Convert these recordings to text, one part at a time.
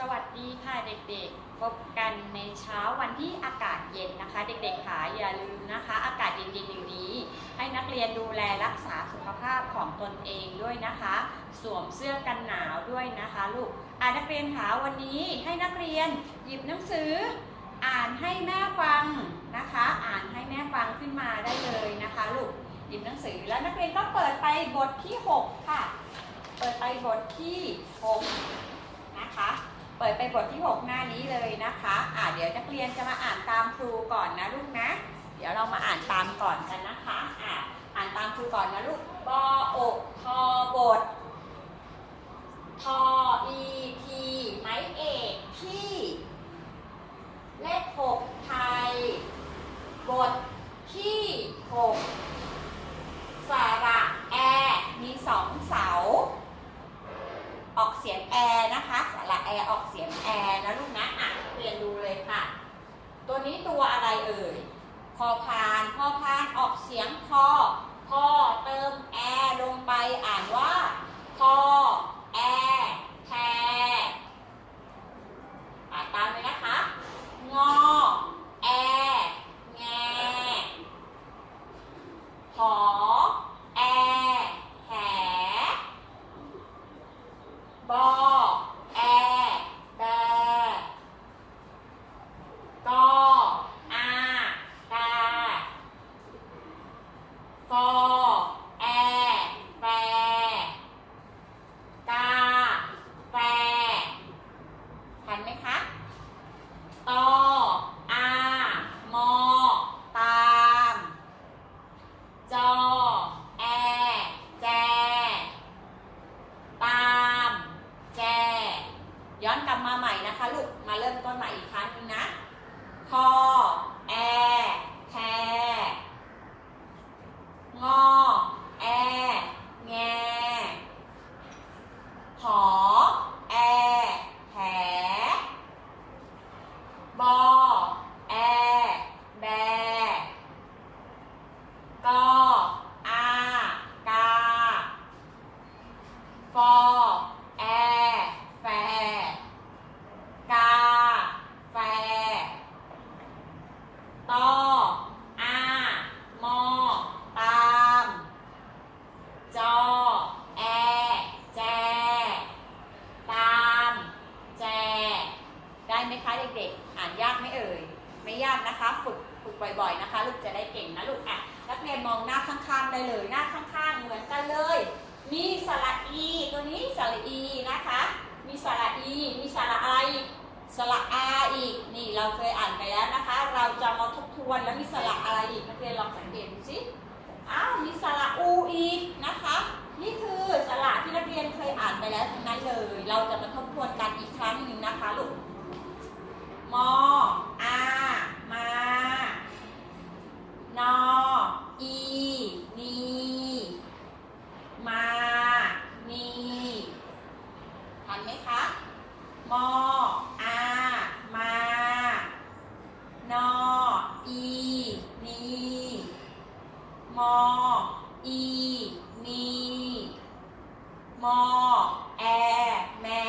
สวัสดีค่ะเด็กๆ พบกันในเช้าวันที่อากาศเย็นนะคะ เด็กๆค่ะอย่าลืมนะคะ อากาศเย็นๆอย่างนี้ ให้นักเรียนดูแลรักษาสุขภาพของตนเองด้วยนะคะ สวมเสื้อกันหนาวด้วยนะคะลูกอ่านักเรียนคะวันนี้ให้นักเรียนหยิบหนังสือ อ่านให้แม่ฟังนะคะ อ่านให้แม่ฟังขึ้นมาได้เลยนะคะลูกหยิบหนังสือแล้วนักเรียนก็เปิดไปบทที่ 6 ค่ะ เปิดไปบทที่ 6 นะคะ เปิดไปบทที่ 6 หน้านี้เลยนะคะอ่าเดี๋ยวนักเรียนจะมาอ่านตามครูก่อนนะลูกนะ เดี๋ยวเรามาอ่านตามก่อนกันนะคะอ่าอ่านตามครูก่อนนะลูกบออกทอบททออีทีไม้เอกที่เลขหกไทย บทที่หกสระแอ มีสองเสา ออกเสียงแอนะคะสระแอออกเสียงแอนะลูกนะอะเรียนดูเลยค่ะ ตัวนี้ตัวอะไรเอ่ยพอพานพอพานออกเสียงพอพอเติมแอลงไปอ่านว่าพอแอแทอ่านตามเลยนะคะ งอแอแงหอแอ แห บอ แอ แบ กอ อากา ฟอ แอ แฟ กา แฟ ทันไหมคะ ตอ อา มอ ตาม จอ แอ แจ ตาม แจ ย้อนกลับมาใหม่นะคะลูก มาเริ่มต้นใหม่อีกครั้งหนึงนะ พอ แอ แท งอ แอ แง หอ แอ แห บอ แอ แบ กอ อา กา ฟอ แอ แฟ กา แฟ ตอ อา มอ ตาม จอ แอ แจ ตาม แจ ได้ไหมคะเด็กๆ อ่านยากไหมเอ่ย ไม่ยาก นะคะฝึกฝึกบ่อยๆนะคะลูกจะได้เก่งนะลูกอะนักเรียนมองหน้าข้างๆได้เลยหน้าข้างๆเหมือนกันเลย มีสระอีตัวนี้สระอีนะคะ มีสระอีมีสระอะไรสระอาอีกนี่เราเคยอ่านไปแล้วนะคะ เราจะมาทบทวนแล้วมีสระอะไรอีกนักเรียนลองสังเกตดูสิอ้าวมีสระอูอีกนะคะ นี่คือสระที่นักเรียนเคยอ่านไปแล้วทั้งนั้นเลย เราจะมาทบทวนกันอีกครั้งหนึ่งนะคะลูกมอ อา มา นอ อี นี มา นี ทันไหมคะ มอ อา มา นอ อี นี มอ อี นี มอ แอ แม่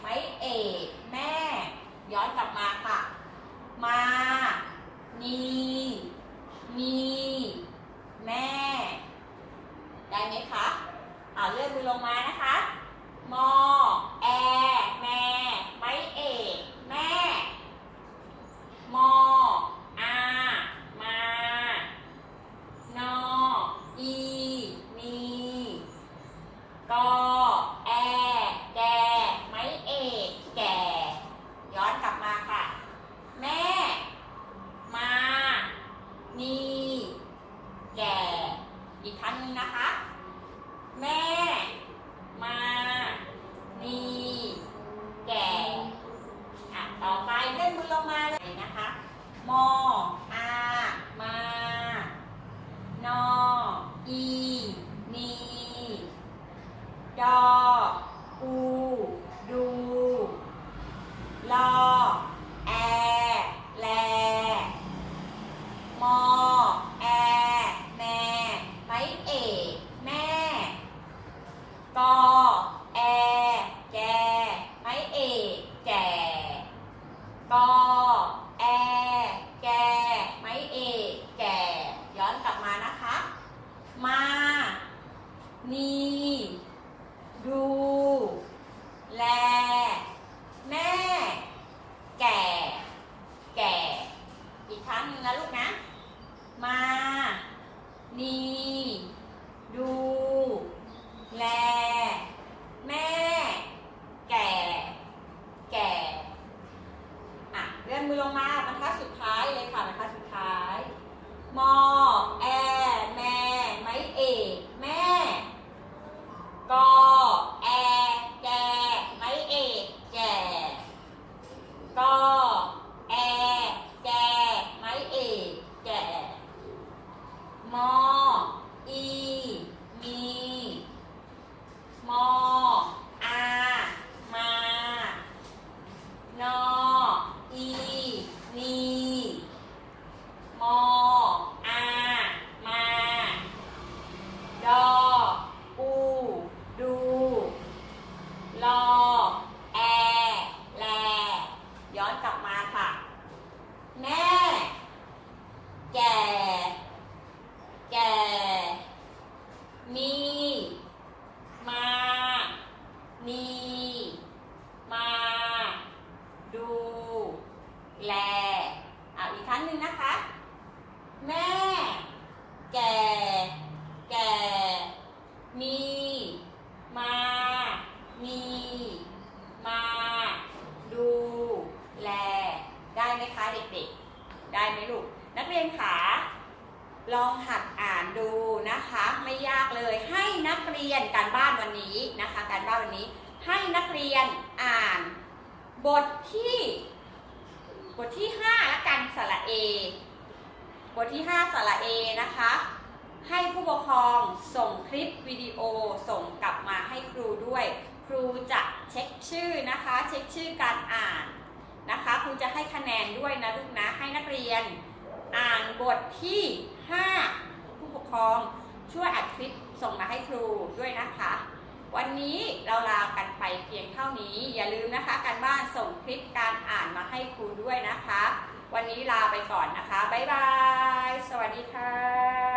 ไม้เอก แม่ ย้อนกลับมา ค่ะ มา นีมีแม่ ได้ไหมคะอ่าเลื่อนมือลงมานะคะ มอ แอ แม่ ไม้เอก แม่ มอ อา มา นอ อี นีกอ แอ แก ไม้เอก แก่ ย้อนกลับมาค่ะ แม่ มา นี แก่ อีกครั้งหนึงนะคะ แม่ มา นี แก่ อะ ต่อไปเลื่อนมือลงมาเลยนะคะ มอ อา มา นอ อี นี ดอ อู ดู ลอ แอ แล มอ แอ แม่ ไม้เอก แม่ กอ แอ แก ไม้เอก แก่ นี ดู แล แม่ แก่ แก่ อีกครั้งหนึ่งนะลูกนะ มา นี ดู แล แม่ แก่ แก่ อะเลื่อนมือลงมาบรรทัดสุดท้ายเลยค่ะบรรทัดสุดท้าย มอ แอ แม่ ไม้เอก แม่ กอ แอ แก ไม้เอก แก่ กอ แอ แก ไม้เอก แก่ มอ อี มี มอ อา มา นอ อี นี มอ อา มา ดอ อู ดู ลอ แอ แล ย้อนกลับมาค่ะ แม่ แก่ แก่ มี มา นี มา ดู แลอะอีกครั้งหนึ่งนะคะ แม่ แก่ แก่ มี มา มี มา ดู แล ได้ไหมคะเด็กๆ ได้ไหมลูก นักเรียนขาลองหัดอ่านดูนะคะ ไม่ยากเลยให้นักเรียนการบ้านวันนี้นะคะ การบ้านวันนี้ให้นักเรียนอ่าน บทที่ บทที่5ละกันสระเอบทที่ 5สระเอนะคะ ให้ผู้ปกครองส่งคลิปวิดีโอส่งกลับมาให้ครูด้วย ครูจะเช็คชื่อนะคะ เช็คชื่อการอ่านนะคะ ครูจะให้คะแนนด้วยนะลูกนะ ให้นักเรียน อ่านบทที่ 5 ผู้ปกครองช่วยอัดคลิปส่งมาให้ครูด้วยนะคะ วันนี้เราลากันไปเพียงเท่านี้ อย่าลืมนะคะการบ้านส่งคลิปการอ่านมาให้ครูด้วยนะคะ วันนี้ลาไปก่อนนะคะ บ๊ายบาย สวัสดีค่ะ